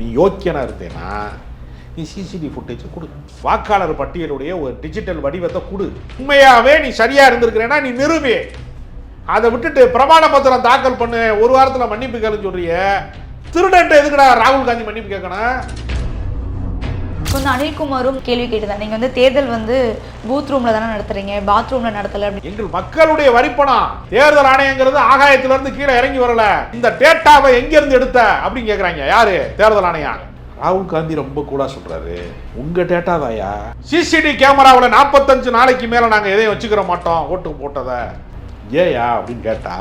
நீ யோக்கியனா இருந்தேன்னா நீ சிசிடிவி ஃபுட்டேஜ் கொடு. வாக்காளர் பட்டியலுடைய ஒரு டிஜிட்டல் வடிவத்தை கொடு. உண்மையாகவே நீ சரியாக இருந்திருக்கிறேன்னா நீ நிரூபி. அதை விட்டுட்டு பிரமாண பத்திரம் தாக்கல் பண்ணு. ஒரு வாரத்தில் மன்னிப்பு கேளுன்னு சொல்றிய. திருடன்ட்டு எதுக்குடா ராகுல் காந்தி மன்னிப்பு கேட்கணும்? இப்போ வந்து அனில்குமாரும் கேள்வி கேட்டுதான் நீங்க வந்து தேர்தல் வந்து பூத் ரூம்ல தானே நடத்துறீங்க பாத்ரூம்ல நடத்தல அப்படின்னு எங்கள் மக்களுடைய வரிப்பணம் தேர்தல் ஆணையங்கிறது ஆகாயத்துல இருந்து கீழே இறங்கி வரல. இந்த டேட்டாவை எங்க இருந்து எடுத்த அப்படின்னு கேக்குறாங்க. யாரு? தேர்தல் ஆணையம் ராகுல் காந்தி ரொம்ப கூட சொல்றாரு. உங்க டேட்டா தாயா? சிசிடி கேமராவில் நாற்பத்தஞ்சு நாளைக்கு மேல நாங்க எதையும் வச்சுக்கிற மாட்டோம் ஓட்டு போட்டதை. ஏயா அப்படின்னு கேட்டா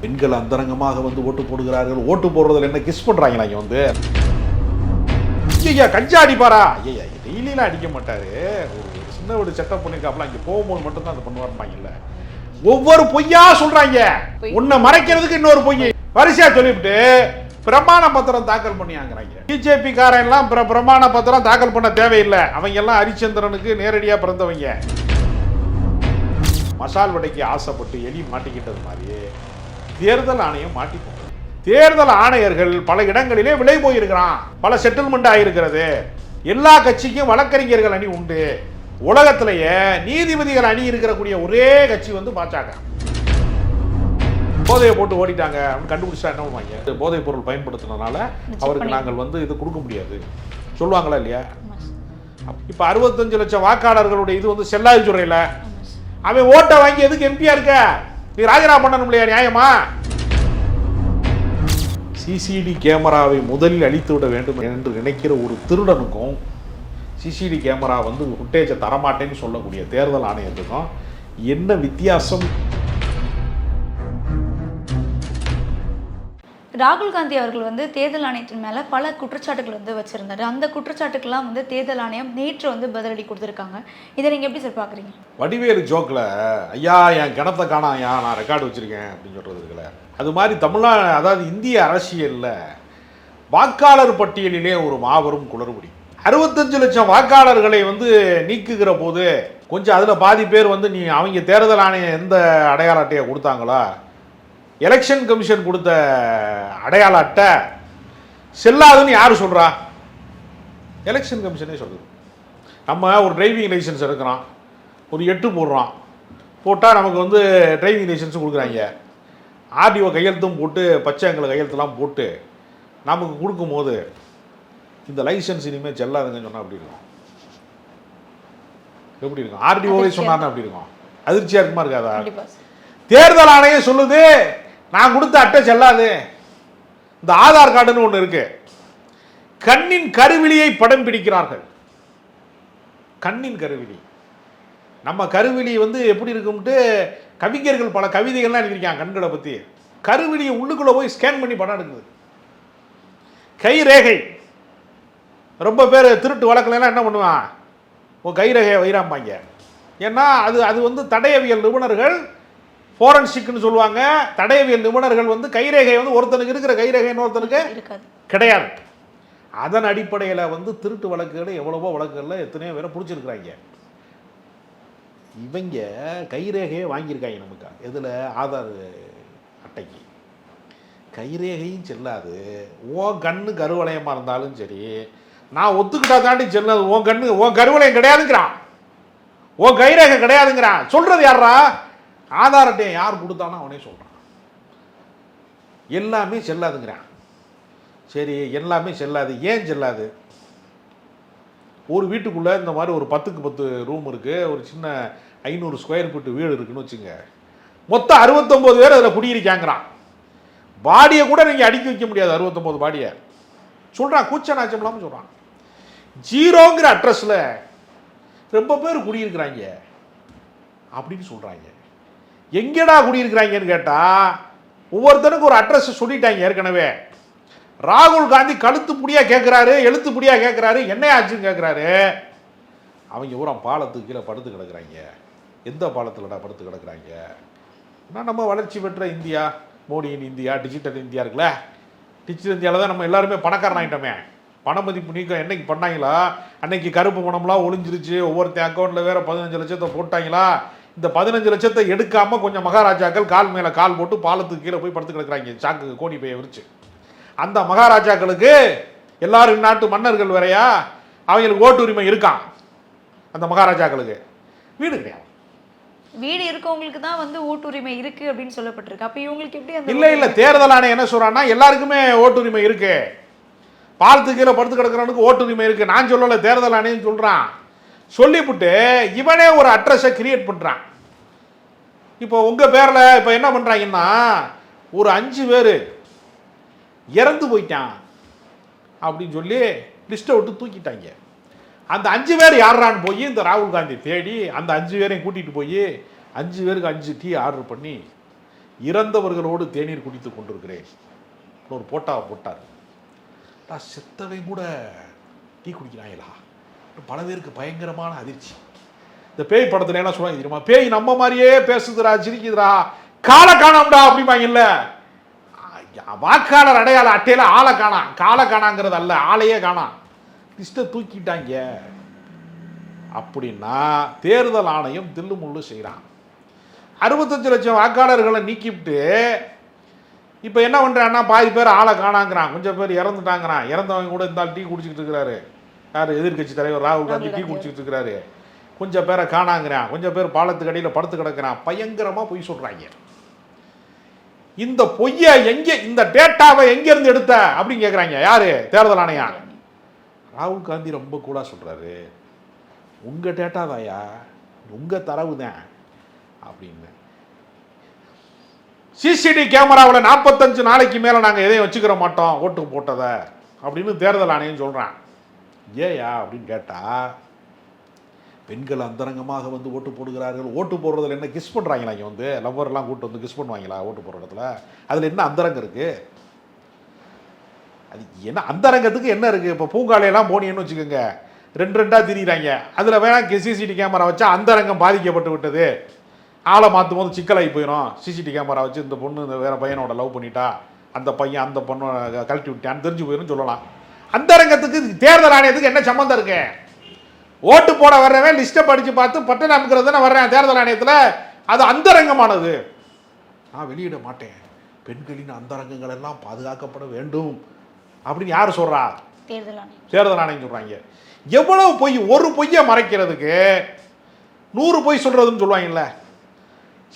பெண்கள் அந்தரங்கமாக வந்து ஓட்டு போடுகிறார்கள். ஓட்டு போடுறதுல என்ன கிஸ் பண்றாங்களா இங்க வந்து? ஐயா கஞ்சா அடிப்பாரா ஐயா டெய்லியெலாம் அடிக்க மாட்டாரு. ஒரு சின்ன ஒரு செட்டப் பண்ணிருக்காப்ல அங்கே போகும்போது மட்டும்தான் அதை பண்ணுவாருப்பாங்கல்ல ஒவ்வொரு பொய்யா சொல்றாங்க. உன்னை மறைக்கிறதுக்கு இன்னொரு பொய். வரிசையா சொல்லிவிட்டு பிரமாண பத்திரம் தாக்கல் பண்ணியாங்கிறாங்க. பிஜேபி காரன் எல்லாம் பிர- பிரமாண பத்திரம் தாக்கல் பண்ண தேவையில்லை. அவங்க எல்லாம் ஹரிச்சந்திரனுக்கு நேரடியா பிறந்தவங்க. மசால் வடைக்கு ஆசைப்பட்டு எலி மாட்டிக்கிட்டது மாதிரி தேர்தல் ஆணையம் மாட்டி போகுது. தேர்தல் ஆணையர்கள் பல இடங்களிலே விலை போயிருக்கிறான். பல செட்டில்மெண்ட் ஆயிருக்கிறது. எல்லா கட்சிக்கும் வழக்கறிஞர்கள் அணி உண்டு. உலகத்திலேயே நீதிபதிகள் அணி இருக்கக்கூடிய ஒரே கட்சி வந்து பாஜக. போதையை போட்டு ஓடிட்டாங்க. கண்டுபிடிச்சா என்ன பண்ணுவாங்க? போதைப் பொருள் பயன்படுத்தினதுனால அவருக்கு நாங்கள் வந்து இது கொடுக்க முடியாது. சொல்லுவாங்களா இல்லையா? இப்ப அறுபத்தஞ்சு லட்சம் வாக்காளர்களுடைய இது வந்து செல்லாது சொல்றீல அவன் ஓட்டை வாங்கி எதுக்கு எம்பியா இருக்க? நீ ராஜினாமா பண்ணணும் இல்லையா நியாயமா? சிசிடி கேமராவை முதலில் அழித்து விட வேண்டும் என்று நினைக்கிற ஒரு திருடனுக்கும் சிசிடி கேமரா வந்து ஃபுட்டேஜை தரமாட்டேன்னு சொல்லக்கூடிய தேர்தல் ஆணையத்துக்கும் என்ன வித்தியாசம்? ராகுல் காந்தி அவர்கள் வந்து தேர்தல் ஆணையத்தின் மேலே பல குற்றச்சாட்டுகள் வந்து வச்சுருந்தாரு. அந்த குற்றச்சாட்டுக்கெல்லாம் வந்து தேர்தல் ஆணையம் நேற்று வந்து பதிலடி கொடுத்துருக்காங்க. இதை நீங்கள் எப்படி சார் பார்க்குறீங்க வடிவேலு ஜோக்கில் ஐயா என் கிணத்தை காணாயா நான் ரெக்கார்டு வச்சிருக்கேன் அப்படின்னு சொல்கிறது இருக்குல்ல. அது மாதிரி தமிழ்நாடு அதாவது இந்திய அரசியலில் வாக்காளர் பட்டியலிலே ஒரு மாபெரும் குளறுபடி. அறுபத்தஞ்சு லட்சம் வாக்காளர்களை வந்து நீக்குகிற போது கொஞ்சம் அதில் பாதி பேர் வந்து நீ அவங்க தேர்தல் ஆணையம் எந்த அடையாள அட்டையை கொடுத்தாங்களோ? எலெக்ஷன் கமிஷன் கொடுத்த அடையாள அட்டை செல்லாதுன்னு யார் சொல்றா? எலெக்ஷன் கமிஷனே சொல்லுது. நம்ம ஒரு டிரைவிங் லைசன்ஸ் எடுக்கிறோம் ஒரு எட்டு போடுறோம் போட்டால் நமக்கு வந்து டிரைவிங் லைசன்ஸ் கொடுக்குறாங்க. ஆர்டிஓ கையெழுத்தும் போட்டு பச்சை எங்களை கையெழுத்துலாம் போட்டு நமக்கு கொடுக்கும்போது இந்த லைசன்ஸ் இனிமேல் செல்லாதுங்கன்னு சொன்னால் அப்படி இருக்கும்? எப்படி இருக்கும்? ஆர்டிஓவே சொன்னார்னா அப்படி இருக்கும். அதிர்ச்சியாக இருக்குமா இருக்காதா? தேர்தல் ஆணையம் சொல்லுது நான் கொடுத்த அட்டை செல்லாது இந்த ஆதார் கார்டுன்னு ஒன்று இருக்கு. கண்ணின் கருவிழியை படம் பிடிக்கிறார்கள். கண்ணின் கருவிழி. நம்ம கருவிழி வந்து எப்படி இருக்கும்ட்டு கவிஞர்கள் பல கவிதைகள்லாம் எழுதியிருக்காங்க கண்களை பற்றி கருவிழியை உள்ளுக்குள்ளே போய் ஸ்கேன் பண்ணி படம் எடுக்குது. கை ரேகை. ரொம்ப பேர் திருட்டு வழக்குலாம் என்ன பண்ணுவான்? உன் கைரேகையை வைராம்பாங்க. ஏன்னா அது அது வந்து தடயவியல் நிபுணர்கள் ஃபோரன்சிக்னு சொல்லுவாங்க. தடயவியல் நிபுணர்கள் வந்து கைரேகை வந்து ஒருத்தனுக்கு இருக்கிற கைரேகை இன்னொருத்தனுக்கு கிடையாது. அதன் அடிப்படையில் வந்து திருட்டு வழக்குகள் எவ்வளவோ வழக்குகளில் எத்தனையோ பேரை பிடிச்சிருக்கிறாங்க. இவங்க கைரேகையை வாங்கியிருக்காங்க நமக்கு. எதில்? ஆதார் அட்டைக்கு. கைரேகையும் செல்லாது. உன் கண்ணு கருவளையமாக இருந்தாலும் சரி நான் ஒத்துக்கிட்டா தாண்டி செல்லாது உன் கண்ணு உன் கருவளையம் கிடையாதுங்கிறான். உன் கைரேகை கிடையாதுங்கிறான். சொல்றது யாரா ஆதார் அட்டையை யார் கொடுத்தானோ அவனே சொல்கிறான் எல்லாமே செல்லாதுங்கிறான். சரி எல்லாமே செல்லாது. ஏன் செல்லாது? ஒரு வீட்டுக்குள்ளே இந்த மாதிரி ஒரு பத்துக்கு பத்து ரூம் இருக்குது ஒரு சின்ன ஐநூறு ஸ்கொயர் ஃபீட் வீடு இருக்குன்னு வச்சுங்க. மொத்தம் அறுபத்தொம்போது பேர் அதில் குடியிருக்காங்கிறான். பாடியை கூட நீங்கள் அடுக்கி வைக்க முடியாது அறுபத்தொம்போது பாடியை. சொல்கிறான் கூச்ச நாச்சம் இல்லாமல் சொல்கிறான் ஜீரோங்கிற அட்ரஸில் ரொம்ப பேர் குடியிருக்கிறாங்க. அப்படின்னு சொல்கிறாங்க எங்கேடா குடியிருக்கிறாங்கன்னு கேட்டால் ஒவ்வொருத்தனுக்கும் ஒரு அட்ரஸ் சொல்லிட்டாங்க ஏற்கனவே. ராகுல் காந்தி கழுத்து புடியாக கேட்குறாரு எழுத்து கேட்குறாரு என்ன ஆச்சுன்னு கேட்குறாரு அவங்க பூரா பாலத்துக்கு கீழே படுத்து கிடக்குறாங்க? எந்த பாலத்தில்டா படுத்து கிடக்குறாங்க? ஆனால் நம்ம வளர்ச்சி பெற்ற இந்தியா? மோடியின் இந்தியா டிஜிட்டல் இந்தியா இருக்குல்ல? டிஜிட்டல் இந்தியாவில் தான் நம்ம எல்லாருமே பணக்காரன் ஆகிட்டோமே பண மதிப்பு நீக்கம் என்னைக்கு பண்ணாங்களா? அன்னைக்கு கருப்பு பணம்லாம் ஒளிஞ்சிருச்சு. ஒவ்வொருத்தன் அக்கௌண்ட்டில் வேறு பதினஞ்சு லட்சத்தை போட்டாங்களா? இந்த பதினஞ்சு லட்சத்தை எடுக்காம கொஞ்சம் மகாராஜாக்கள் கால் மேலே கால் போட்டு பாலத்துக்கு கீழே போய் படுத்து கிடக்குறாங்க. சாக்கு கோணி பைய விரிச்சு. அந்த மகாராஜாக்களுக்கு எல்லாரும் நாட்டு மன்னர்கள் வேறையா? அவங்களுக்கு ஓட்டு உரிமை இருக்கான் அந்த மகாராஜாக்களுக்கு. வீடு கிடையாது. வீடு இருக்கவங்களுக்கு தான் வந்து ஓட்டுரிமை இருக்கு அப்படின்னு சொல்லப்பட்டிருக்கு. அப்ப இவங்களுக்கு எப்படி அந்த இல்லை இல்லை. தேர்தல் ஆணையம் என்ன சொல்றான்னா எல்லாருக்குமே ஓட்டுரிமை இருக்கு. பாலத்து கீழே படுத்து கிடக்கிறவனுக்கு ஓட்டுரிமை இருக்கு. நான் சொல்லல தேர்தல் ஆணையம் சொல்றான். சொல்லிவிட்டு இவனே ஒரு அட்ரஸை கிரியேட் பண்ணுறான் இப்போ உங்கள் பேரில் இப்போ என்ன பண்ணுறாங்கன்னா ஒரு அஞ்சு பேர் இறந்து போயிட்டான் அப்படின்னு சொல்லி லிஸ்ட்டை விட்டு தூக்கிட்டாங்க. அந்த அஞ்சு பேர் யாரான்னு போய் இந்த ராகுல் காந்தி தேடி அந்த அஞ்சு பேரையும் கூட்டிகிட்டு போய் அஞ்சு பேருக்கு அஞ்சு டீ ஆர்டர் பண்ணி இறந்தவர்களோடு தேநீர் குடித்து கொண்டிருக்கிறேன். ஒரு போட்டாவை போட்டார். நான் செத்தவன் கூட டீ குடிக்கிறாங்களா பல பேருக்கு பயங்கரமான அதிர்ச்சி. இந்த பேய் படத்துல என்ன சொல்லுவாங்க தெரியுமா? பேய் நம்ம மாதிரியே பேசுதுடா சிரிக்குதுடா. காலை காணாம்டா அப்படிம்பாங்கல்ல வாக்காளர் அடையாள அட்டையில ஆளை காணாம். காலை காணாங்கிறது அல்ல ஆளையே காணாம். லிஸ்ட்டை தூக்கிட்டாங்க. அப்படின்னா தேர்தல் ஆணையம் தில்லு முள்ளு செய்கிறான் அறுபத்தஞ்சு லட்சம் வாக்காளர்களை நீக்கிவிட்டு இப்போ என்ன பண்ணுறான்னா பாதி பேர் ஆளை காணாங்கிறான். கொஞ்சம் பேர் இறந்துட்டாங்கிறான். இறந்தவங்க கூட இந்த டீ குடிச்சிக்கிட்டு இருக்கிறாரு. யார் எதிர்க்கட்சி தலைவர் ராகுல் காந்தி டீ குடிச்சிட்டு இருக்கிறாரு கொஞ்சம் பேரை காணாங்கிறான். கொஞ்சம் பேர் பாலத்துக்கு அடியில் படுத்து கிடக்கிறான். பயங்கரமாக பொய் சொல்கிறாங்க இந்த பொய்யை எங்கே இந்த டேட்டாவை எங்கேருந்து எடுத்த அப்படின்னு கேட்குறாங்க யாரு? தேர்தல் ஆணையம் ராகுல் காந்தி ரொம்ப கூலாக சொல்கிறாரு உங்கள் டேட்டா தாயா உங்கள் தரவு தான் அப்படின்னு. சிசிடி கேமராவில் நாற்பத்தஞ்சு நாளைக்கு மேலே நாங்கள் எதையும் வச்சுக்கிற மாட்டோம். ஓட்டு போட்டதை அப்படின்னு தேர்தல் ஆணையம் சொல்கிறான் ஏயா அப்படின்னு கேட்டால் பெண்கள் அந்தரங்கமாக வந்து ஓட்டு போடுகிறார்கள். ஓட்டு போடுறதுல என்ன கிஸ் பண்ணுறாங்களா இங்கே வந்து? லவ்வர்லாம் கூட்டு வந்து கிஸ் பண்ணுவாங்களா ஓட்டு போடுற இடத்துல? அதில் என்ன அந்தரங்கம் இருக்குது அது என்ன அந்தரங்கத்துக்கு என்ன இருக்குது இப்போ பூங்காலையெல்லாம் போனீங்கன்னு வச்சுக்கோங்க. ரெண்டு ரெண்டாக திரியிறாங்க. அதில் வேணால் சிசிடி கேமரா வச்சா அந்தரங்கம் பாதிக்கப்பட்டு விட்டது. ஆளை மாற்றும் போது சிக்கலாகி போயிடும் சிசிடி கேமரா வச்சு இந்த பொண்ணு இந்த வேற பையனோட லவ் பண்ணிட்டா அந்த பையன் அந்த பொண்ணை கழட்டி விட்டான்னு தெரிஞ்சு போயிடும் சொல்லலாம். அந்தரங்கத்துக்கு தேர்தல் ஆணையத்துக்கு என்ன சம்மந்தம் இருக்கு? ஓட்டு போட வர்றவன் லிஸ்ட்டை படித்து பார்த்து பட்டன் அமைக்கிறது தானே வர்றேன். தேர்தல் ஆணையத்தில் அது அந்தரங்கமானது. நான் வெளியிட மாட்டேன். பெண்களின் அந்தரங்கங்கள் எல்லாம் பாதுகாக்கப்பட வேண்டும். அப்படின்னு யார் சொல்றா? தேர்தல் ஆணையம். சொல்றாங்க. எவ்வளவு பொய் ஒரு பொய்யை மறைக்கிறதுக்கு நூறு பொய் சொல்றதுன்னு சொல்லுவாங்கல்ல.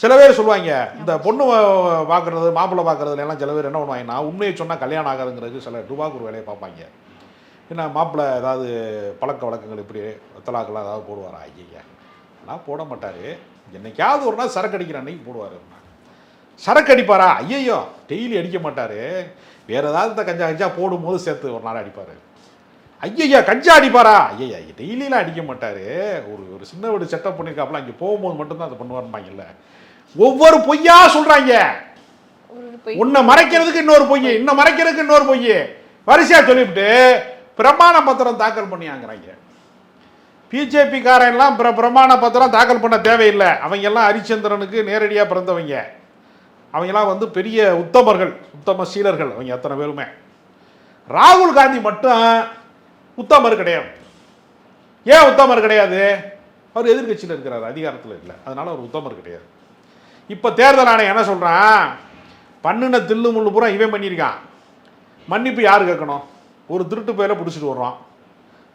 சில பேர் சொல்லுவாங்க இந்த பொண்ணு பார்க்கறது மாப்பிள்ளை பார்க்கறதுல எல்லாம் சில பேர் என்ன பண்ணுவாங்கன்னா உண்மையை சொன்னால் கல்யாணம் ஆகாதுங்கிறது சில டுபாக்கூர் வேலையை பார்ப்பாங்க. என்ன மாப்பிள்ளை ஏதாவது பழக்க வழக்கங்கள் இப்படி தலாக்கெல்லாம் ஏதாவது போடுவாரா? ஐயா நான் போட மாட்டார். என்னைக்காவது ஒரு நாள் சரக்கு அடிக்கிற அன்னைக்கு போடுவார் சரக்கு அடிப்பாரா? ஐயையோ டெய்லி அடிக்க மாட்டார். வேற ஏதாவது இந்த கஞ்சா கஞ்சா போடும்போது சேர்த்து ஒரு நாள் அடிப்பார். ஐயய்யா கஞ்சா அடிப்பாரா? ஐயய்யா டெய்லிலாம் அடிக்க மாட்டார். ஒரு ஒரு சின்ன வீடு செட்டப் பண்ணியிருக்காப்புல அங்கே போகும்போது மட்டும்தான் அதை பண்ணுவாருப்பாங்கல்ல ஒவ்வொரு பொய்யா சொல்கிறாங்க உன்னை மறைக்கிறதுக்கு இன்னொரு பொய் இன்னும் மறைக்கிறதுக்கு இன்னொரு பொய். வரிசையா சொல்லிவிட்டு பிரமாண பத்திரம் தாக்கல் பண்ணியாங்கிறாங்க. பிஜேபிக்காரெல்லாம் பிர பிரமாண பத்திரம் தாக்கல் பண்ண தேவையில்லை. அவங்கெல்லாம் ஹரிச்சந்திரனுக்கு நேரடியாக பிறந்தவங்க. அவங்கெல்லாம் வந்து பெரிய உத்தமர்கள் உத்தம சீலர்கள் அவங்க அத்தனை பேருமே. ராகுல் காந்தி மட்டும் உத்தமர் கிடையாது. ஏன் உத்தமர் கிடையாது? அவர் எதிர்க்கட்சியில் இருக்கிறார் அதிகாரத்தில் இல்லை. அதனால் அவர் உத்தமர் கிடையாது. இப்போ தேர்தல் ஆணையம் என்ன சொல்கிறான் பண்ணுன தில்லு முள்ளு பூரா இவன் பண்ணியிருக்கான். மன்னிப்பு யார் கேட்கணும்? ஒரு திருட்டு பயில பிடிச்சிட்டு வர்றோம்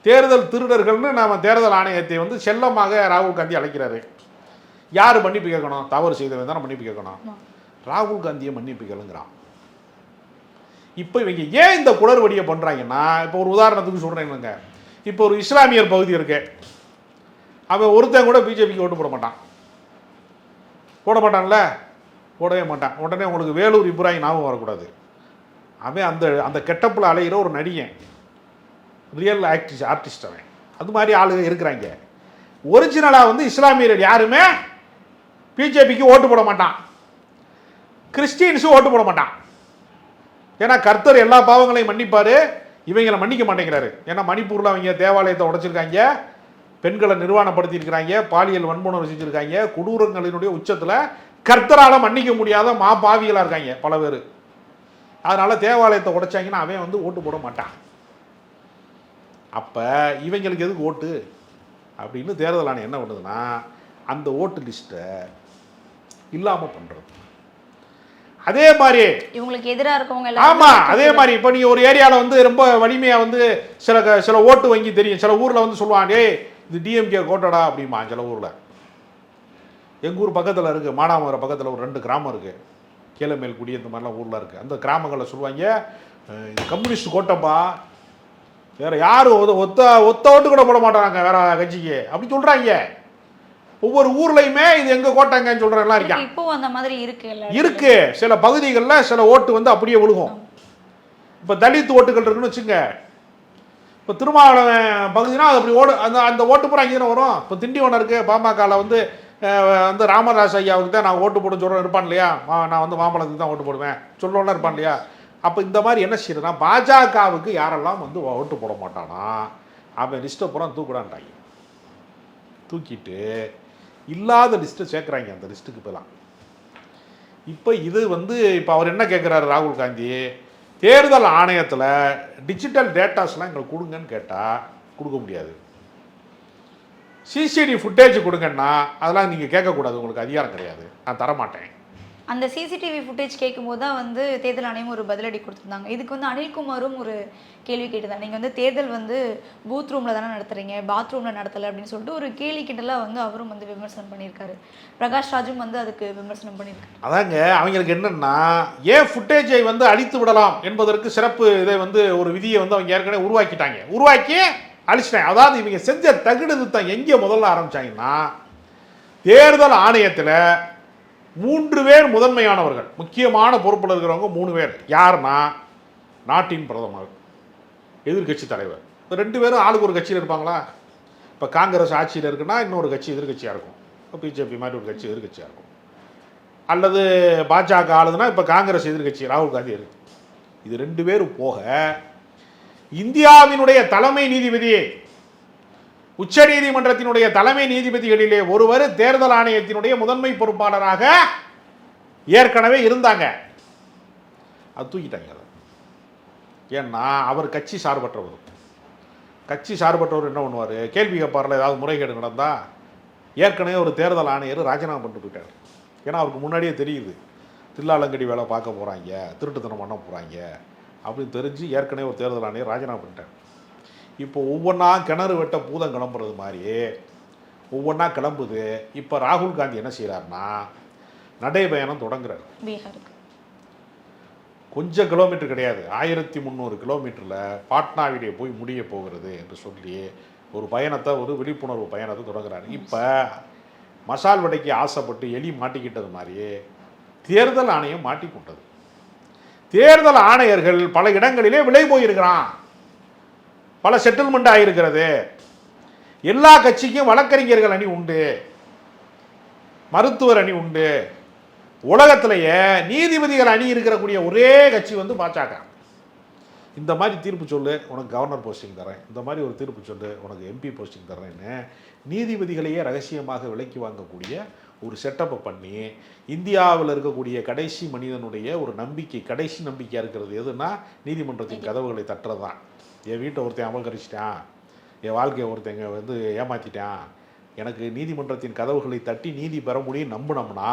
தேர்தல் திருடர்கள்னு நாம தேர்தல் ஆணையத்தை வந்து செல்லமாக ராகுல் காந்தி அழைக்கிறாரு. யார் மன்னிப்பு கேட்கணும்? தவறு செய்தவன் தானே மன்னிப்பு கேட்கணும். ராகுல் காந்தியை மன்னிப்பு கேளுங்கிறான். இப்போ இவங்க ஏன் இந்த குளறுபடியை பண்ணுறாங்கன்னா இப்போ ஒரு உதாரணத்துக்கு சொல்கிறேன்னுங்க இப்போ ஒரு இஸ்லாமியர் பகுதி இருக்கு. அவன் ஒருத்தன் கூட பிஜேபிக்கு ஓட்டு போட மாட்டான். போட மாட்டான்ல? போடவே மாட்டான். உடனே உங்களுக்கு வேலூர் இப்ராஹிம் ஞாபகம் வரக்கூடாது. அவன் அந்த அந்த கெட்டப்பில் அலைகிற ஒரு நடிகன். ரியல் ஆக்டிஸ்ட் ஆர்டிஸ்ட் அவன். அது மாதிரி ஆளுங்க இருக்கிறாங்க. ஒரிஜினலாக வந்து இஸ்லாமியர்கள் யாருமே பிஜேபிக்கு ஓட்டு போட மாட்டான். கிறிஸ்டியன்ஸும் ஓட்டு போட மாட்டான். ஏன்னா கர்த்தர் எல்லா பாவங்களையும் மன்னிப்பார். இவங்களை மன்னிக்க மாட்டேங்கிறாரு. ஏன்னா மணிப்பூரில் அவங்க தேவாலயத்தை உடைச்சிருக்காங்க. பெண்களை நிர்வாணப்படுத்தியிருக்கிறாங்க. பாலியல் வன்முறை செஞ்சுருக்காங்க. கொடூரங்களினுடைய உச்சத்தில் கர்த்தரால் மன்னிக்க முடியாத மா பாவிகளாக இருக்காங்க பல பேர். அதனால தேவாலயத்தை உடைச்சாங்கன்னா அவன் வந்து ஓட்டு போட மாட்டான். அப்போ இவங்களுக்கு எதுக்கு ஓட்டு? அப்படின்னு தேர்தல் ஆணையம் என்ன பண்ணுதுன்னா அந்த ஓட்டு லிஸ்ட்டை இல்லாமல் பண்ணுறது அதே மாதிரி இவங்களுக்கு எதிரா இருக்கவங்க ஆமா எல்லாரும் அதே மாதிரி இப்போ நீங்க ஒரு ஏரியால வந்து ரொம்ப வலிமையா வந்து சில சில ஓட்டு வங்கி தெரியும். சில ஊர்ல வந்து சொல்லுவான் டேய் இது டிஎம்கே கோட்டடா அப்படிமா சில ஊர்ல. எங்க ஊர் பக்கத்துல இருக்கு மானாமதுரை பக்கத்துல ஒரு ரெண்டு கிராமம் இருக்கு. கீழமேல்குடி இந்த மாதிரிலாம் ஊர்ல இருக்கு. அந்த கிராமங்களில் சொல்லுவாங்க "அஹ், இது கம்யூனிஸ்ட் கோட்டப்பா வேற யாரும் ஒத்த- ஒத்த ஓட்டு கூட போட மாட்டாங்க வேற கட்சிக்கு. அப்படி சொல்றாங்க. ஒவ்வொரு ஊர்லயுமே இது எங்க கோட்டைங்கன்னு சொல்றதெல்லாம் இருக்கான் இப்போ அந்த மாதிரி இருக்கு இருக்கு. சில பகுதிகளில் சில ஓட்டு வந்து அப்படியே விழுகும். இப்போ தலித் ஓட்டுகள் இருக்குன்னு வச்சுங்க. இப்போ திருமாவளவன் பகுதினா அது அப்படி ஓடு அந்த அந்த ஓட்டு பூரா அங்கே வரும். இப்போ திண்டிவனம் இருக்கு பாமகவில் வந்து வந்து ராமதாஸ் ஐயாவுக்கு தான் நான் ஓட்டு போட சொல்கிறேன் இருப்பான் இல்லையா? மா- நான் வந்து மாம்பழத்துக்கு தான் ஓட்டு போடுவேன். சொல்லணும்னா இருப்பான் இல்லையா? அப்போ இந்த மாதிரி என்ன செய்யறதுனா பாஜகவுக்கு யாரெல்லாம் வந்து ஓட்டு போட மாட்டானா? அவன் லிஸ்ட்டை பூரா தூக்குடான்ட்டாங்க. தூக்கிட்டு இல்லாத லிஸ்ட்டை சேர்க்குறாங்க அந்த லிஸ்ட்டுக்கு இப்போலாம் இப்போ இது வந்து இப்போ அவர் என்ன கேட்குறாரு ராகுல் காந்தி? தேர்தல் ஆணையத்தில் டிஜிட்டல் டேட்டாஸ்லாம் எங்களுக்கு கொடுங்கன்னு கேட்டால் கொடுக்க முடியாது. சிசிடி ஃபுட்டேஜ் கொடுங்கன்னா அதெல்லாம் நீங்கள் கேட்கக்கூடாது. உங்களுக்கு அதிகாரம் கிடையாது. நான் தரமாட்டேன். அந்த சிசிடிவி ஃபுட்டேஜ் கேட்கும்போது தான் வந்து தேர்தல் ஆணையம் ஒரு பதிலடி கொடுத்துருந்தாங்க. இதுக்கு வந்து அனில்குமாரும் ஒரு கேள்வி கேட்டிருந்தாங்க நீங்கள் வந்து தேர்தல் வந்து பூத் ரூமில் தானே நடத்துறீங்க? பாத்ரூமில் நடத்தலை அப்படின்னு சொல்லிட்டு ஒரு கேள்வி கிட்டலாம் வந்து அவரும் வந்து விமர்சனம் பண்ணியிருக்காரு. பிரகாஷ் ராஜும் வந்து அதுக்கு விமர்சனம் பண்ணியிருக்காரு. அதாங்க அவங்களுக்கு என்னன்னா ஏன் ஃபுட்டேஜை வந்து அழித்து விடலாம் என்பதற்கு சிறப்பு இதை வந்து ஒரு விதியை வந்து அவங்க ஏற்கனவே உருவாக்கிட்டாங்க. உருவாக்கி அழிச்சிட்டாங்க. அதாவது இவங்க செஞ்ச தகுடு திருத்தம் எங்கே முதல்ல ஆரம்பிச்சாங்கன்னா தேர்தல் ஆணையத்தில் மூன்று பேர் முதன்மையானவர்கள் முக்கியமான பொறுப்பில் இருக்கிறவங்க மூணு பேர். யாருன்னா நாட்டின் பிரதமர் எதிர்க்கட்சி தலைவர். இந்த ரெண்டு பேரும் ஆளுக்கு ஒரு கட்சியில் இருப்பாங்களா? இப்போ காங்கிரஸ் ஆட்சியில் இருக்குன்னா இன்னொரு கட்சி எதிர்க்கட்சியாக இருக்கும். இப்போ பிஜேபி மாதிரி ஒரு கட்சி எதிர்க்கட்சியாக இருக்கும். அல்லது பாஜக ஆளுதுன்னா இப்போ காங்கிரஸ் எதிர்க்கட்சி ராகுல் காந்தி இருக்கு. இது ரெண்டு பேரும் போக இந்தியாவினுடைய தலைமை நீதிபதி உச்சநீதிமன்றத்தினுடைய தலைமை நீதிபதிகளிலே ஒருவர் தேர்தல் ஆணையத்தினுடைய முதன்மை பொறுப்பாளராக ஏற்கனவே இருந்தாங்க. அது தூக்கிட்டாங்க அதை. ஏன்னா அவர் கட்சி சார்பற்றவர். கட்சி சார்பற்றவர் என்ன பண்ணுவார்? கேள்வி கேட்பாரில் ஏதாவது முறைகேடு நடந்தால் ஏற்கனவே ஒரு தேர்தல் ஆணையர் ராஜினாமா பண்ணிட்டு போயிட்டார். ஏன்னா அவருக்கு முன்னாடியே தெரியுது. தில்லாலங்கடி வேலை பார்க்க போகிறாங்க திருட்டுத்தனம் பண்ண போகிறாங்க அப்படின்னு தெரிஞ்சு ஏற்கனவே ஒரு தேர்தல் ஆணையர் ராஜினாமா பண்ணிட்டார் இப்போ ஒவ்வொன்றா கிணறு வெட்ட பூதம் கிளம்புறது மாதிரி ஒவ்வொன்றா கிளம்புது. இப்போ ராகுல் காந்தி என்ன செய்கிறாருன்னா நடைபயணம் தொடங்குறாரு. கொஞ்சம் கிலோமீட்டர் கிடையாது. ஆயிரத்தி முந்நூறு கிலோமீட்டரில் பாட்னாவிலே போய் முடிய போகிறது என்று சொல்லி ஒரு பயணத்தை ஒரு விழிப்புணர்வு பயணத்தை தொடங்குறாரு. இப்போ மசால் வடைக்கு ஆசைப்பட்டு எலி மாட்டிக்கிட்டது மாதிரி தேர்தல் ஆணையம் மாட்டிக்கொண்டது. தேர்தல் ஆணையர்கள் பல இடங்களிலே விலை போயிருக்கிறான். பல செட்டில்மெண்ட் ஆகியிருக்கிறது எல்லா கட்சிக்கும் வழக்கறிஞர்கள் அணி உண்டு. மருத்துவர் அணி உண்டு. உலகத்திலேயே நீதிபதிகள் அணி இருக்கக்கூடிய ஒரே கட்சி வந்து பாஜக. இந்த மாதிரி தீர்ப்பு சொல்லு உனக்கு கவர்னர் போஸ்டிங் தரேன் இந்த மாதிரி ஒரு தீர்ப்பு சொல்லு உனக்கு எம்பி போஸ்டிங் தரேன்னு நீதிபதிகளையே ரகசியமாக விலைக்கு வாங்கக்கூடிய ஒரு செட்டப்பை பண்ணி இந்தியாவில் இருக்கக்கூடிய கடைசி மனிதனுடைய ஒரு நம்பிக்கை கடைசி நம்பிக்கையாக இருக்கிறது எதுனா நீதிமன்றத்தின் கதவுகளை தட்டுறது தான் என் வீட்டை ஒருத்தன் அமல்கரிச்சிட்டான். என் வாழ்க்கையை ஒருத்தங்க வந்து ஏமாத்திட்டான். எனக்கு நீதிமன்றத்தின் கதவுகளை தட்டி நீதி பெற முடியும் நம்பினோம்னா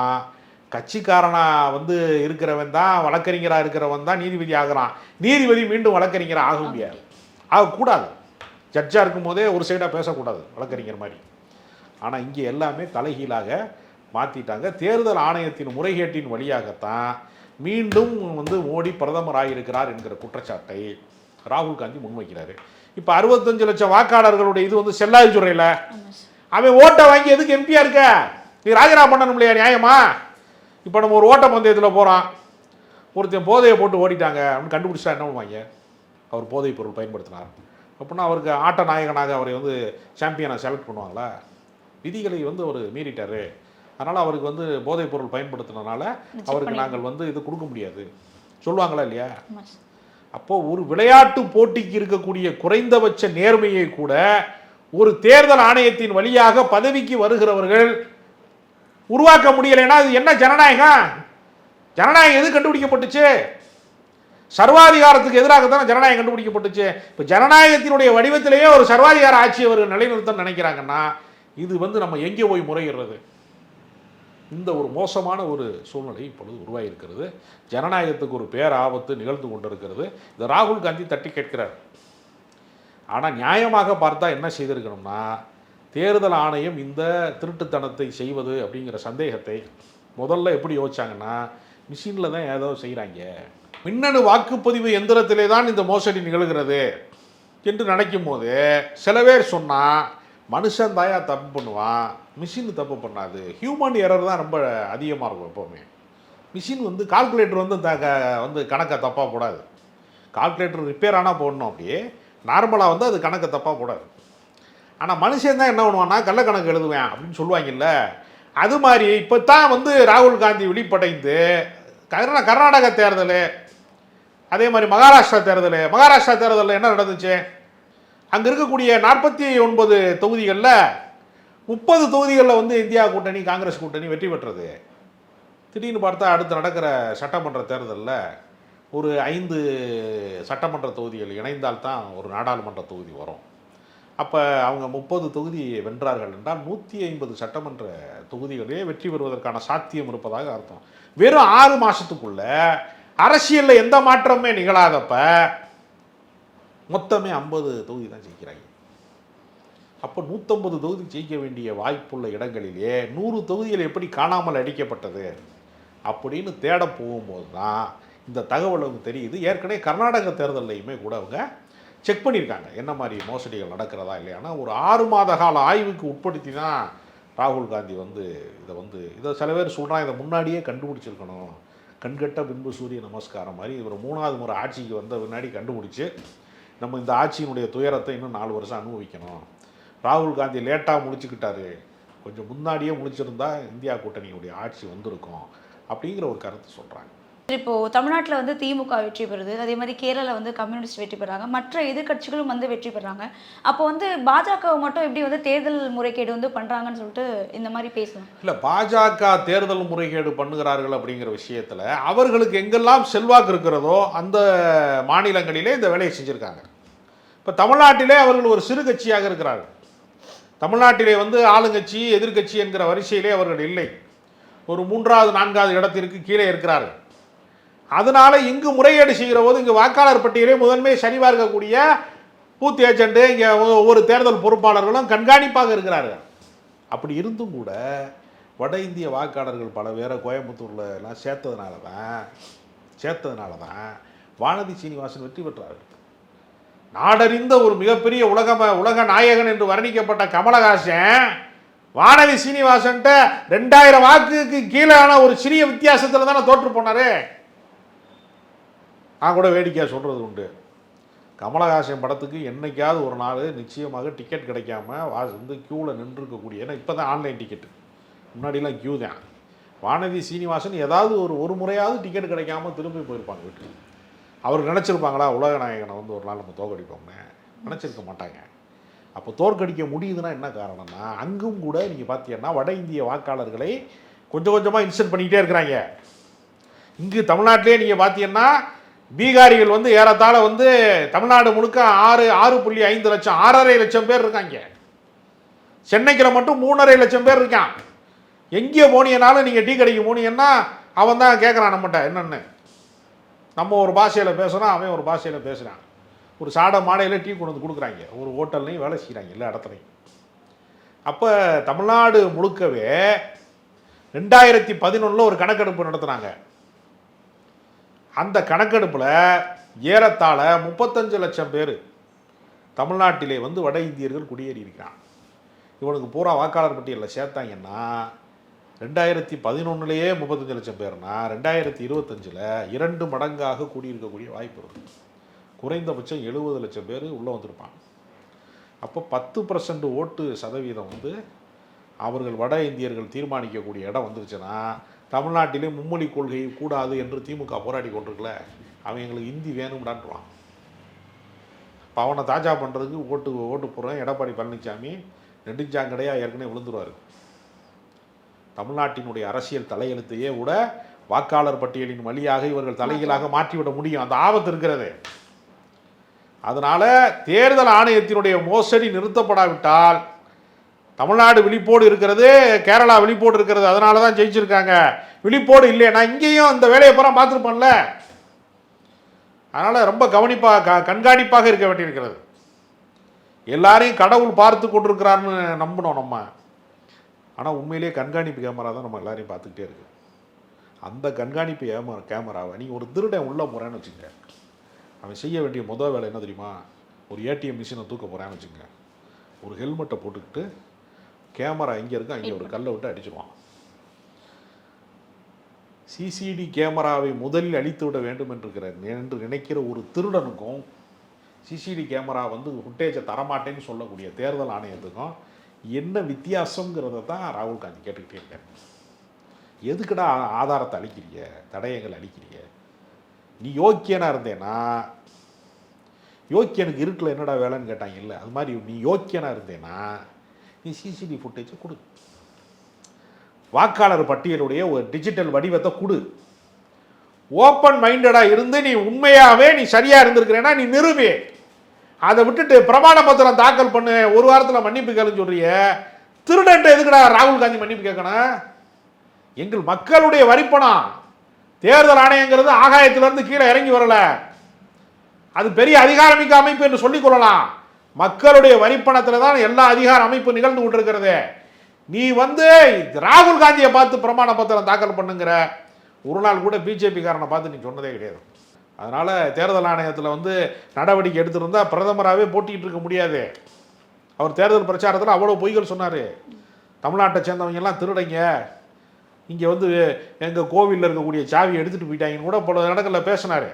கட்சிக்காரனா வந்து இருக்கிறவன் தான் வழக்கறிஞராக இருக்கிறவன் தான் நீதிபதி ஆகிறான். நீதிபதி மீண்டும் வழக்கறிஞராக ஆக முடியாது. ஆகக்கூடாது ஜட்ஜாக இருக்கும்போதே ஒரு சைடாக பேசக்கூடாது வழக்கறிஞர் மாதிரி. ஆனால் இங்கே எல்லாமே தலைகீழாக மாற்றிட்டாங்க தேர்தல் ஆணையத்தின் முறைகேட்டின் வழியாகத்தான் மீண்டும் வந்து மோடி பிரதமர் ஆகியிருக்கிறார் என்கிற குற்றச்சாட்டை ராகுல் காந்தி முன்வைக்கிறாரு. இப்போ அறுபத்தஞ்சு லட்சம் வாக்காளர்களுடைய இது வந்து செல்லாது சொல்றையில் அவன் ஓட்டை வாங்கி எதுக்கு எம்பியா இருக்க? நீ ராஜினாமா பண்ணணும் இல்லையா நியாயமா? இப்போ நம்ம ஒரு ஓட்ட பந்தயத்தில் போகிறோம் ஒருத்தன் போதையை போட்டு ஓடிட்டாங்க. அப்படின்னு கண்டுபிடிச்சா என்ன பண்ணுவாங்க? அவர் போதைப் பொருள் பயன்படுத்தினார்? அப்படின்னா அவருக்கு ஆட்ட நாயகனாக அவரை வந்து சாம்பியனாக செலக்ட் பண்ணுவாங்களா? விதிகளை வந்து அவர் மீறிட்டார். அதனால் அவருக்கு வந்து போதைப் பொருள் பயன்படுத்தினனால அவருக்கு நாங்கள் வந்து இது கொடுக்க முடியாது. சொல்லுவாங்களா இல்லையா? அப்போ ஒரு விளையாட்டு போட்டிக்கு இருக்கக்கூடிய குறைந்தபட்ச நேர்மையை கூட ஒரு தேர்தல் ஆணையத்தின் வழியாக பதவிக்கு வருகிறவர்கள் உருவாக்க முடியலைன்னா அது என்ன ஜனநாயகம் ஜனநாயகம் எது கண்டுபிடிக்கப்பட்டுச்சு? சர்வாதிகாரத்துக்கு எதிராக தானே ஜனநாயகம் கண்டுபிடிக்கப்பட்டுச்சு. இப்போ ஜனநாயகத்தினுடைய வடிவத்திலேயே ஒரு சர்வாதிகார ஆட்சி அவர்கள் நிலைநிறுத்தம் நினைக்கிறாங்கன்னா இது வந்து நம்ம எங்கே போய் முறையிடுறது? இந்த ஒரு மோசமான ஒரு சூழ்நிலை இப்பொழுது உருவாகியிருக்கிறது ஜனநாயகத்துக்கு ஒரு பேர் ஆபத்து நிகழ்ந்து கொண்டிருக்கிறது. இதை ராகுல் காந்தி தட்டி கேட்கிறார். ஆனால் நியாயமாக பார்த்தா என்ன செய்திருக்கணும்னா தேர்தல் ஆணையம் இந்த திருட்டுத்தனத்தை செய்வது அப்படிங்கிற சந்தேகத்தை முதல்ல எப்படி யோசிச்சாங்கன்னா மிஷினில் தான் ஏதோ செய்கிறாங்க மின்னணு வாக்குப்பதிவு எந்திரத்திலே தான் இந்த மோசடி நிகழ்கிறது என்று நினைக்கும் போது சில பேர் சொன்னால் மனுஷன் தாயா தப்பு பண்ணுவான். மிஷின் தப்பு பண்ணாது. ஹியூமன் எரர் தான் ரொம்ப அதிகமாக இருக்கும் எப்போவுமே. மிஷின் வந்து கால்குலேட்டர் வந்து த வந்து கணக்கை தப்பாக போடாது. கால்குலேட்டர் ரிப்பேர் ஆனால் போடணும் அப்படியே. நார்மலாக வந்து அது கணக்கை தப்பாக போடாது. ஆனால் மனுஷன் தான் என்ன பண்ணுவான்னா கள்ள கணக்கு எழுதுவேன் அப்படின்னு சொல்லுவாங்கல்ல. அது மாதிரி இப்போ தான் வந்து ராகுல் காந்தி வெளிப்படைந்து கர்நா கர்நாடக தேர்தல் அதே மாதிரி மகாராஷ்டிரா தேர்தல் மகாராஷ்டிரா தேர்தலில் என்ன நடந்துச்சு? அங்கே இருக்கக்கூடிய நாற்பத்தி ஒன்பது தொகுதிகளில் முப்பது தொகுதிகளில் வந்து இந்தியா கூட்டணி காங்கிரஸ் கூட்டணி வெற்றி பெற்றது. திடீர்னு பார்த்தா அடுத்து நடக்கிற சட்டமன்ற தேர்தலில் ஒரு ஐந்து சட்டமன்ற தொகுதிகள் இணைந்தால் தான் ஒரு நாடாளுமன்ற தொகுதி வரும். அப்போ அவங்க முப்பது தொகுதி வென்றார்கள் என்றால் நூற்றி ஐம்பது சட்டமன்ற தொகுதிகளே வெற்றி பெறுவதற்கான சாத்தியம் இருப்பதாக அர்த்தம். வெறும் ஆறு மாதத்துக்குள்ள அரசியலில் எந்த மாற்றமே நிகழாதப்போ மொத்தமே ஐம்பது தொகுதி தான் ஜெயிக்கிறாங்க. அப்போ நூற்றம்பது தொகுதி ஜெயிக்க வேண்டிய வாய்ப்புள்ள இடங்களிலே நூறு தொகுதிகள் எப்படி காணாமல் அடிக்கப்பட்டது அப்படின்னு தேட போகும்போது தான் இந்த தகவல் அவங்க தெரியுது. ஏற்கனவே கர்நாடக தேர்தல்லையுமே கூட அவங்க செக் பண்ணியிருக்காங்க. என்ன மாதிரி மோசடிகள் நடக்கிறதா இல்லையானா ஒரு ஆறு மாத கால ஆய்வுக்கு உட்படுத்தி தான் ராகுல் காந்தி வந்து இதை வந்து இதை சில பேர் சொல்கிறாங்க இதை முன்னாடியே கண்டுபிடிச்சிருக்கணும். கண்கட்ட பின்பு சூரிய நமஸ்காரம் மாதிரி இவர் மூணாவது முறை ஆட்சிக்கு வந்த முன்னாடி கண்டுபிடிச்சு நம்ம இந்த ஆட்சியினுடைய துயரத்தை இன்னும் நாலு வருஷம் அனுபவிக்கணும். ராகுல் காந்தி லேட்டாக முடிச்சுக்கிட்டாரு கொஞ்சம் முன்னாடியே முடிச்சிருந்தா இந்தியா கூட்டணியுடைய ஆட்சி வந்திருக்கும். அப்படிங்கிற ஒரு கருத்து சொல்கிறாங்க இப்போ தமிழ்நாட்டில் வந்து திமுக வெற்றி பெறுது. அதே மாதிரி கேரளாவில் வந்து கம்யூனிஸ்ட் வெற்றி பெறாங்க. மற்ற எதிர்க்கட்சிகளும் வந்து வெற்றி பெறாங்க. அப்போ வந்து பாஜகவை மட்டும் எப்படி வந்து தேர்தல் முறைகேடு வந்து பண்ணுறாங்கன்னு சொல்லிட்டு இந்த மாதிரி பேசணும். இல்லை பாஜக தேர்தல் முறைகேடு பண்ணுகிறார்கள் அப்படிங்கிற விஷயத்தில் அவர்களுக்கு எங்கெல்லாம் செல்வாக்கு இருக்கிறதோ அந்த மாநிலங்களிலே இந்த வேலையை செஞ்சுருக்காங்க. இப்போ தமிழ்நாட்டிலே அவர்கள் ஒரு சிறு கட்சியாக இருக்கிறார்கள். தமிழ்நாட்டிலே வந்து ஆளுங்கட்சி எதிர்க்கட்சி என்கிற வரிசையிலே அவர்கள் இல்லை. ஒரு மூன்றாவது நான்காவது இடத்திற்கு கீழே இருக்கிறார்கள். அதனால இங்கு முறைகேடு செய்கிற போது இங்கு வாக்காளர் பட்டியலே முதன்மை சரிபார்க்கக்கூடிய பூத் ஏஜென்ட்டு இங்கே ஒவ்வொரு தேர்தல் பொறுப்பாளர்களும் கண்காணிப்பாக இருக்கிறார்கள். அப்படி இருந்தும் கூட வட இந்திய வாக்காளர்கள் பல பேரை கோயம்புத்தூரில் எல்லாம் சேர்த்ததுனால தான் சேர்த்ததுனால தான் வானதி சீனிவாசன் வெற்றி பெற்றார்கள். நாடறிந்த ஒரு மிகப்பெரிய உலக உலக நாயகன் என்று வர்ணிக்கப்பட்ட கமலஹாசன் வானதி சீனிவாசன்ட்ட ரெண்டாயிரம் வாக்குக்கு கீழான ஒரு சிறிய வித்தியாசத்தில் தானே தோற்று போனாரு. நான் கூட வேடிக்கையாக சொல்கிறது உண்டு. கமலஹாசன் படத்துக்கு என்னைக்காவது ஒரு நாள் நிச்சயமாக டிக்கெட் கிடைக்காம வா வந்து க்யூவில் நின்றுருக்கக்கூடிய ஏன்னா இப்போ தான் ஆன்லைன் டிக்கெட்டு முன்னாடிலாம் க்யூ தான். வானதி சீனிவாசன் ஏதாவது ஒரு ஒரு முறையாவது டிக்கெட் கிடைக்காம திரும்பி போயிருப்பாங்க வீட்டுக்கு. அவர் நினச்சிருப்பாங்களா உலக நாயகனை வந்து ஒரு நாள் நம்ம தோக்கடிப்போம்னு நினச்சிருக்க மாட்டாங்க. அப்போ தோற்கடிக்க முடியுதுன்னா என்ன காரணம்னா அங்கும் கூட நீங்கள் பார்த்தீங்கன்னா வட இந்திய வாக்காளர்களை கொஞ்சம் கொஞ்சமாக இன்சல்ட் பண்ணிக்கிட்டே இருக்கிறாங்க. இங்கு தமிழ்நாட்டிலே நீங்கள் பார்த்தீங்கன்னா பீகாரிகள் வந்து ஏறத்தாழ வந்து தமிழ்நாடு முழுக்க ஆறு ஆறு புள்ளி ஐந்து லட்சம் ஆறரை லட்சம் பேர் இருக்காங்க. சென்னைக்கில் மட்டும் மூணரை லட்சம் பேர் இருக்கான். எங்கே போனீங்கனாலும் நீங்கள் டீ கடைக்கு போனீங்கன்னா அவன் தான் கேட்குறான் நம்மகிட்ட என்னென்னு. நம்ம ஒரு பாஷையில் பேசுகிறோம் அவன் ஒரு பாஷையில் பேசுகிறான் ஒரு சாட மாடையில் டீ கொண்டு வந்து கொடுக்குறாங்க. ஒரு ஹோட்டல்லையும் வேலை செய்கிறாங்க எல்லா இடத்துலையும். அப்போ தமிழ்நாடு முழுக்கவே ரெண்டாயிரத்தி பதினொன்றில் ஒரு கணக்கெடுப்பு நடத்துனாங்க. அந்த கணக்கெடுப்பில் ஏறத்தாழ முப்பத்தஞ்சு லட்சம் பேர் தமிழ்நாட்டிலே வந்து வட இந்தியர்கள் குடியேறி இவனுக்கு பூரா வாக்காளர் பட்டியலில் சேர்த்தாங்கன்னா ரெண்டாயிரத்தி பதினொன்றுலேயே முப்பத்தஞ்சு லட்சம் பேர்னா ரெண்டாயிரத்தி இருபத்தஞ்சில் இரண்டு மடங்காக கூடியிருக்கக்கூடிய வாய்ப்பு இருக்குது குறைந்தபட்சம் எழுபது லட்சம் பேர் உள்ளே வந்திருப்பான் அப்போ பத்து பர்சன்ட் ஓட்டு சதவீதம் வந்து அவர்கள் வட இந்தியர்கள் தீர்மானிக்கக்கூடிய இடம் வந்துருச்சுன்னா தமிழ்நாட்டிலே மும்மொழி கொள்கை கூடாது என்று திமுக போராடி கொண்டிருக்கல. அவன் எங்களுக்கு இந்தி வேணும்டான்றான் இப்போ அவனை தாஜா பண்ணுறதுக்கு ஓட்டு ஓட்டு போடுறேன். எடப்பாடி பழனிசாமி நெடுஞ்சாங்கடையாக ஏற்கனவே விழுந்துருவார். தமிழ்நாட்டினுடைய அரசியல் தலையெழுத்தையே கூட வாக்காளர் பட்டியலின் வழியாக இவர்கள் தலைகீழாக மாற்றிவிட முடியும். அந்த ஆபத்து இருக்கிறது. அதனால தேர்தல் ஆணையத்தினுடைய மோசடி நிறுத்தப்படாவிட்டால் தமிழ்நாடு விழிப்போடு இருக்கிறது கேரளா விழிப்போடு இருக்கிறது அதனால தான் ஜெயிச்சிருக்காங்க. விழிப்போடு இல்லைன்னா இங்கேயும் அந்த வேலையை பூரா பார்த்துருப்போம்ல அதனால் ரொம்ப கவனிப்பாக க கண்காணிப்பாக இருக்க வேண்டியிருக்கிறது. எல்லாரையும் கடவுள் பார்த்து கொண்டிருக்கிறார்னு நம்பணும் நம்ம. ஆனால் உண்மையிலேயே கண்காணிப்பு கேமரா தான் நம்ம எல்லாரையும் பார்த்துக்கிட்டே இருக்கு. அந்த கண்காணிப்பு ஏமா கேமராவை நீ ஒரு திருடன் உள்ளே போகிறேன்னு வச்சுங்க. அவன் செய்ய வேண்டிய முதல் வேலை என்ன தெரியுமா? ஒரு ஏடிஎம் மிஷினை தூக்க போகிறான்னு வச்சுங்க. ஒரு ஹெல்மெட்டை போட்டுக்கிட்டு கேமரா எங்கே இருக்கோ அங்கே ஒரு கல்லை விட்டு அடிச்சிருவான். சிசிடி கேமராவை முதலில் அழித்து விட வேண்டும் என்று என்று நினைக்கிற ஒரு திருடனுக்கும் சிசிடி கேமரா வந்து ஃபுட்டேஜை தரமாட்டேன்னு சொல்லக்கூடிய தேர்தல் ஆணையத்துக்கும் என்ன வித்தியாசங்கிறத தான் ராகுல் காந்தி கேட்டுக்கிட்டே இருக்காரு. எதுக்குடா ஆதாரத்தை அழிக்கிறீங்க தடயங்களை அழிக்கிறீங்க நீ யோக்கியனா இருந்தேன்னா யோக்கியனுக்கு இருட்டில் என்னடா வேலைன்னு கேட்டாங்க. இல்லை அது மாதிரி நீ யோக்கியனா இருந்தேன்னா நீ சிசிடி ஃபுட்டேஜை கொடு. வாக்காளர் பட்டியலுடைய ஒரு டிஜிட்டல் வடிவத்தை கொடு. ஓப்பன் மைண்டடாக இருந்து நீ உண்மையாகவே நீ சரியாக இருந்திருக்கிறேன்னா நீ நிறுவே அதை விட்டுட்டு பிரமாண பத்திரம் தாக்கல் பண்ணு. ஒரு வாரத்தில் மன்னிப்பு கேளுன்னு சொல்றிய. திருடன்ட்டு எதுக்குடா ராகுல் காந்தி மன்னிப்பு கேட்கணும்? எங்கள் மக்களுடைய வரிப்பணம் தேர்தல் ஆணையங்கிறது ஆகாயத்திலிருந்து கீழே இறங்கி வரல. அது பெரிய அதிகாரமிக்க அமைப்பு என்று சொல்லிக் கொள்ளலாம். மக்களுடைய வரிப்பணத்தில் தான் எல்லா அதிகார அமைப்பு நிகழ்ந்து கொண்டிருக்கிறது. நீ வந்து ராகுல் காந்தியை பார்த்து பிரமாண பத்திரம் தாக்கல் பண்ணுங்கிற ஒரு நாள் கூட பிஜேபிக்காரனை பார்த்து நீ சொன்னதே கிடையாது. அதனால் தேர்தல் ஆணையத்தில் வந்து நடவடிக்கை எடுத்திருந்தால் பிரதமராகவே போட்டிகிட்டு இருக்க முடியாது. அவர் தேர்தல் பிரச்சாரத்தில் அவ்வளோ பொய்கள் சொன்னார். தமிழ்நாட்டை சேர்ந்தவங்க எல்லாம் திருடைங்க. இங்கே வந்து எங்கள் கோவிலில் இருக்கக்கூடிய சாவியை எடுத்துகிட்டு போயிட்டாங்கன்னு கூட பல இடங்களில் பேசினார்.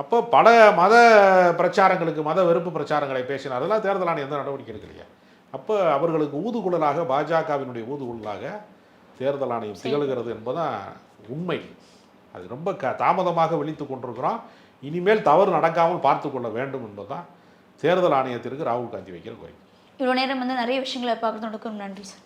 அப்போ பல மத பிரச்சாரங்களுக்கு மத வெறுப்பு பிரச்சாரங்களை பேசினார். அதெல்லாம் தேர்தல் ஆணையம் எந்த நடவடிக்கை எடுக்கலையா. அப்போ அவர்களுக்கு ஊதுகுழலாக பாஜகவினுடைய ஊதுகுழலாக தேர்தல் ஆணையம் திகழ்கிறது என்பதுதான் உண்மை. அது ரொம்ப க தாமதமாக விழித்து கொண்டிருக்கிறோம். இனிமேல் தவறு நடக்காமல் பார்த்து கொள்ள வேண்டும் என்பதுதான் தேர்தல் ஆணையத்திற்கு ராகுல் காந்தி வைக்கிற கோரிக்கை. இவ்வளோ நேரம் வந்து நிறைய விஷயங்களை பார்க்கறதுக்கு நன்றி சார்.